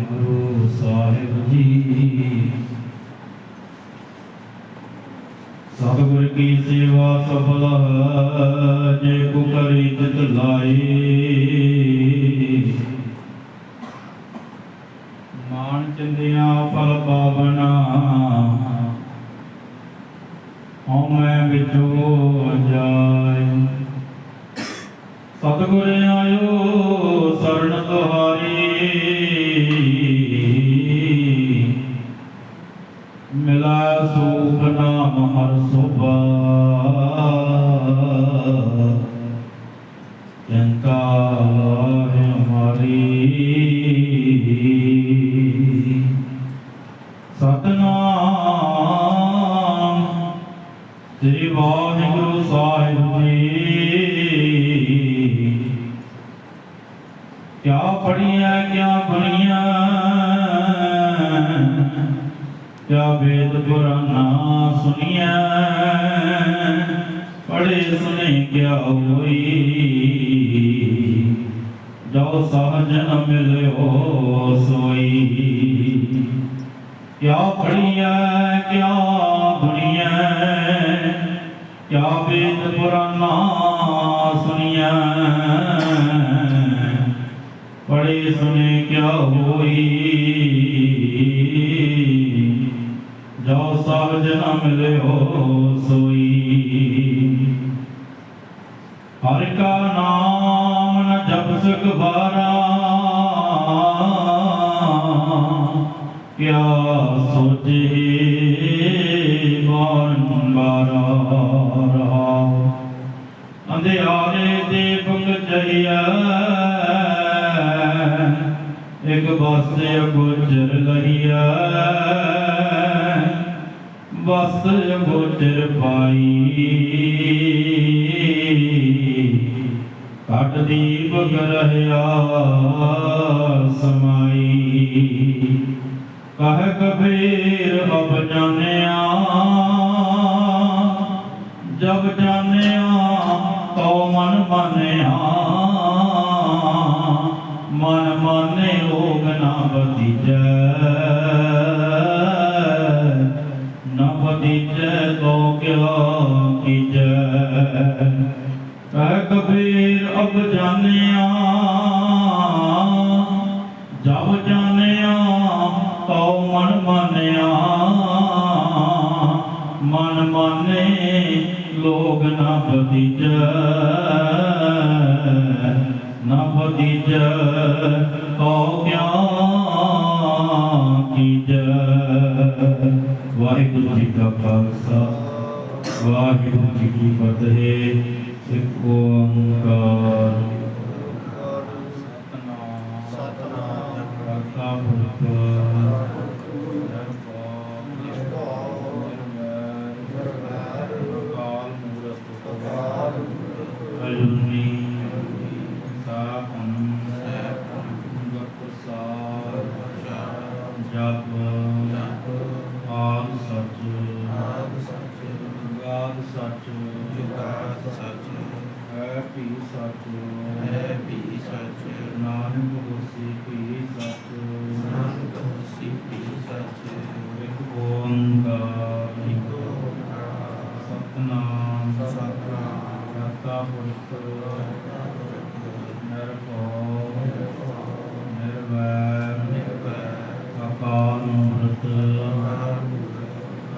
ਗੁਰੂ ਸਾਹਿਬ ਜੀ। ਸਤਿਗੁਰ ਕੀ ਸੇਵਾ ਸਫਲ ਹੈ ਜੇ ਕੋ ਕਰੀ ਤਿਤ ਲਾਈ ਮਾਨ ਚੰਦਿਆ ਫਲ ਪਾਵਨਾ। ਹਉ ਮੈਂ ਵਿਚੋ ਜਾਏ। ਸਤਿਗੁਰ ਆਇਓ ਸਰਣ ਤੁਹਾਰੀ। ਸੂਖ ਨਾਮ ਹਰ ਸੁਭਾ। ਚੰਤਾ ਹੈ ਹਮਾਰੀ ਸਤਨਾਮ ਸ੍ਰੀ ਵਾਹਿਗੁਰੂ ਸਾਹਿਬ ਜੀ। ਕਿਆ ਪੜੀਆਂ ਕਿਆ ਬਣੀਆਂ ਕਿਆ ਵੇਦ ਪੁਰਾਨਾ ਸੁਣੀਆਂ ਪੜੇ ਸੁਨੇ ਕਿਆ ਹੋਈ। ਜੋ ਸਹਜ ਨ ਮਿਲਿਓ ਸੋਈ। ਕਿਆ ਪੜੀਆਂ ਕਿਆ ਬਣੀਆਂ ਕਿਆ ਵੇਦ ਪੁਰਾਨਾ ਸੁਣੀਆਂ ਪੜੇ ਸੁਨੇ ਜੋ ਸਹਜ ਨ ਮਿਲਿਓ ਸੋਈ। ਹਰਿ ਕਾ ਨਾਮ ਨ ਜਪ ਸਕ ਕਿਆ ਸੋਚੇ ਬਾਰੰਬਾਰਾ ਰਹਾਉ ਅੰਧਿਆਰੇ ਦੇ ਪੰਗ ਚਈਆ ਇੱਕ ਬਸਤੇ ਗੁਜਰ ਲਹੀਆ ਬਸ ਗੋਚਰ ਪਾਈ ਘਟ ਦੀਪ ਗਰਹਿਆ ਸਮਾਈ ਕਹ ਕਬੀਰ ਅਬ ਜਾਣਿਆ, ਜਬ ਜਾਣਿਆ ਤਉ ਮਨ ਮਾਨਿਆ, ਮਨ ਮਾਨੇ ਰੋਗ ਨਾ ਬਦੀਜੈ ਨਾ ਤੋ ਕਿਆ ਕੀਜੈ। ਕਹਿ ਕਬੀਰ ਅਬ ਜਾਣਿਆ, ਜਬ ਜਾਣਿਆ, ਤਉ ਮਨ ਮਾਨਿਆ। ਮਨ ਮਾਨੇ, ਲੋਗ ਨਾ ਬਦੀਜੈ ਨਾ ਬਦੀਜੈ ਤਉ ਕਿਆ ਵਾਹਿਗੁਰੂ ਜੀ ਕਾ ਖਾਲਸਾ ਵਾਹਿਗੁਰੂ ਜੀ ਕੀ ਫਤਿਹ ਇੱਕ ਓੰਕਾਰ ਸਤਨਾਮ ਸਤਨਾਮ ਕਰਤਾ ਪੁਰਖ ਅਕਾਲ ਮੂਰਤ ਅਜੂਨੀ ਸਾਪਨ ਗੁਰਪ੍ਰਸਾਦ ਜਪ ਆਦ ਸੱਚ ਗਾਦ ਸੱਚ ਹੈ ਵੀ ਸੱਚ ਨਾਨਕ ਹੋਸੀ ਵੀ ਸੱਚ ਇੱਕ ਓੰਕਾਰ ਸਤਨਾਮ ਕਰਤਾ ਪੁਰਖ ਨਿਰਭਉ ਨਿਰਵੈਰ ਅਕਾਲ ਮੂਰਤ